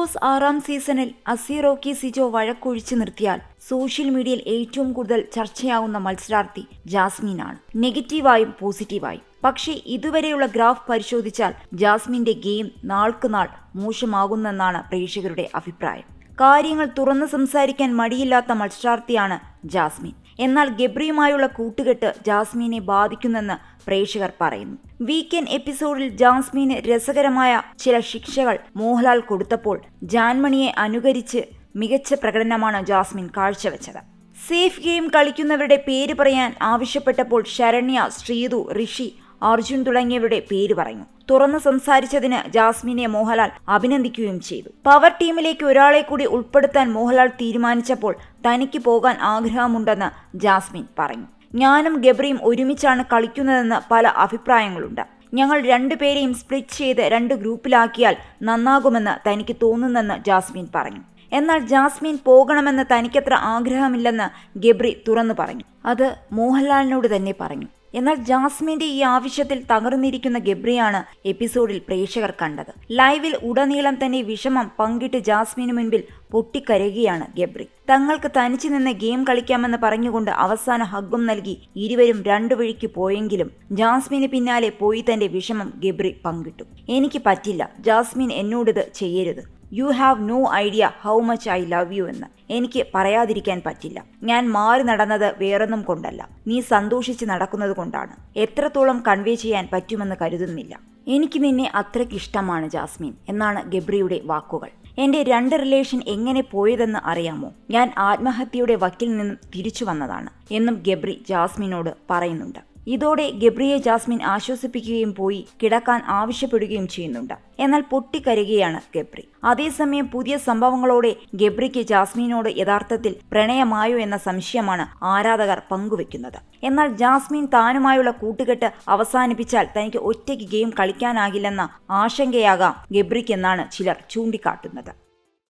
Boss ആറാം സീസണിൽ അസീറോക്കി സിജോ വഴക്കൊഴിച്ചു നിർത്തിയാൽ സോഷ്യൽ മീഡിയയിൽ ഏറ്റവും കൂടുതൽ ചർച്ചയാവുന്ന മത്സരാർത്ഥി ജാസ്മിനാണ്. നെഗറ്റീവായും പോസിറ്റീവായും. പക്ഷേ ഇതുവരെയുള്ള ഗ്രാഫ് പരിശോധിച്ചാൽ ജാസ്മിന്റെ ഗെയിം നാൾക്കുനാൾ മോശമാകുന്നെന്നാണ് പ്രേക്ഷകരുടെ അഭിപ്രായം. കാര്യങ്ങൾ തുറന്നു സംസാരിക്കാൻ മടിയില്ലാത്ത മത്സരാർത്ഥിയാണ് ജാസ്മിൻ. എന്നാൽ ഗബ്രിയുമായുള്ള കൂട്ടുകെട്ട് ജാസ്മീനെ ബാധിക്കുന്നെന്ന് പ്രേക്ഷകർ പറയുന്നു. വീക്കെൻഡ് എപ്പിസോഡിൽ ജാസ്മീന് രസകരമായ ചില ശിക്ഷകൾ മോഹൻലാൽ കൊടുത്തപ്പോൾ ജാൻമണിയെ അനുകരിച്ച് മികച്ച പ്രകടനമാണ് ജാസ്മിൻ കാഴ്ചവെച്ചത്. സേഫ് ഗെയിം കളിക്കുന്നവരുടെ പേര് പറയാൻ ആവശ്യപ്പെട്ടപ്പോൾ ശരണ്യ ശ്രീതു ഋഷി അർജുൻ തുടങ്ങിയവരുടെ പേര് പറഞ്ഞു തുറന്നു സംസാരിച്ചതിന് ജാസ്മിനെ മോഹൻലാൽ അഭിനന്ദിക്കുകയും ചെയ്തു. പവർ ടീമിലേക്ക് ഒരാളെ കൂടി ഉൾപ്പെടുത്താൻ മോഹൻലാൽ തീരുമാനിച്ചപ്പോൾ തനിക്ക് പോകാൻ ആഗ്രഹമുണ്ടെന്ന് ജാസ്മിൻ പറഞ്ഞു. ഞാനും ഗബ്രിയും ഒരുമിച്ചാണ് കളിക്കുന്നതെന്ന് പല അഭിപ്രായങ്ങളുണ്ട്. ഞങ്ങൾ രണ്ടുപേരെയും സ്പ്ലിറ്റ് ചെയ്ത് രണ്ട് ഗ്രൂപ്പിലാക്കിയാൽ നന്നാകുമെന്ന് തനിക്ക് തോന്നുന്നെന്ന് ജാസ്മിൻ പറഞ്ഞു. എന്നാൽ ജാസ്മിൻ പോകണമെന്ന് തനിക്കത്ര ആഗ്രഹമില്ലെന്ന് ഗബ്രി തുറന്നു പറഞ്ഞു. അത് മോഹൻലാലിനോട് തന്നെ പറഞ്ഞു. എന്നാൽ ജാസ്മിന്റെ ഈ ആവശ്യത്തിൽ തകർന്നിരിക്കുന്ന ഗബ്രിയാണ് എപ്പിസോഡിൽ പ്രേക്ഷകർ കണ്ടത്. ലൈവിൽ ഉടനീളം തന്നെ വിഷമം പങ്കിട്ട് ജാസ്മിന് മുൻപിൽ പൊട്ടിക്കരയുകയാണ് ഗബ്രി. തങ്ങൾക്ക് തനിച്ചു നിന്ന് ഗെയിം കളിക്കാമെന്ന് പറഞ്ഞുകൊണ്ട് അവസാന ഹഗ്ഗും നൽകി ഇരുവരും രണ്ടു വഴിക്ക് പോയെങ്കിലും ജാസ്മിന് പിന്നാലെ പോയി തന്റെ വിഷമം ഗബ്രി പങ്കിട്ടു. എനിക്ക് പറ്റില്ല. ജാസ്മിൻ എന്നോടിത് ചെയ്യരുത്. You have no idea how much I love you എന്ന്. എനിക്ക് പറയാതിരിക്കാൻ പറ്റില്ല. ഞാൻ മാറി നടന്നത് വേറൊന്നും കൊണ്ടല്ല. നീ സന്തോഷിച്ച് നടക്കുന്നത് കൊണ്ടാണ്. എത്രത്തോളം കൺവേ ചെയ്യാൻ പറ്റുമെന്ന് കരുതുന്നില്ല. എനിക്ക് നിന്നെ അത്രയ്ക്ക് ഇഷ്ടമാണ് ജാസ്മിൻ എന്നാണ് ഗബ്രിയുടെ വാക്കുകൾ. എന്റെ രണ്ട് റിലേഷൻ എങ്ങനെ പോയതെന്ന് അറിയാമോ? ഞാൻ ആത്മഹത്യയുടെ വക്കിൽ നിന്നും തിരിച്ചു വന്നതാണ് എന്നും ഗബ്രി ജാസ്മിനോട് പറയുന്നുണ്ട്. ഇതോടെ ഗബ്രിയെ ജാസ്മിൻ ആശ്വസിപ്പിക്കുകയും പോയി കിടക്കാൻ ആവശ്യപ്പെടുകയും ചെയ്യുന്നുണ്ട്. എന്നാൽ പൊട്ടിക്കരയുകയാണ് ഗബ്രി. അതേസമയം പുതിയ സംഭവങ്ങളോടെ ഗബ്രിക്ക് ജാസ്മിനോട് യഥാർത്ഥത്തിൽ പ്രണയമായോ എന്ന സംശയമാണ് ആരാധകർ പങ്കുവെക്കുന്നത്. എന്നാൽ ജാസ്മിൻ താനുമായുള്ള കൂട്ടുകെട്ട് അവസാനിപ്പിച്ചാൽ തനിക്ക് ഒറ്റയ്ക്ക് ഗെയിം കളിക്കാനാകില്ലെന്ന ആശങ്കയാകാം ഗബ്രിക്കെന്നാണ് ചിലർ ചൂണ്ടിക്കാട്ടുന്നത്.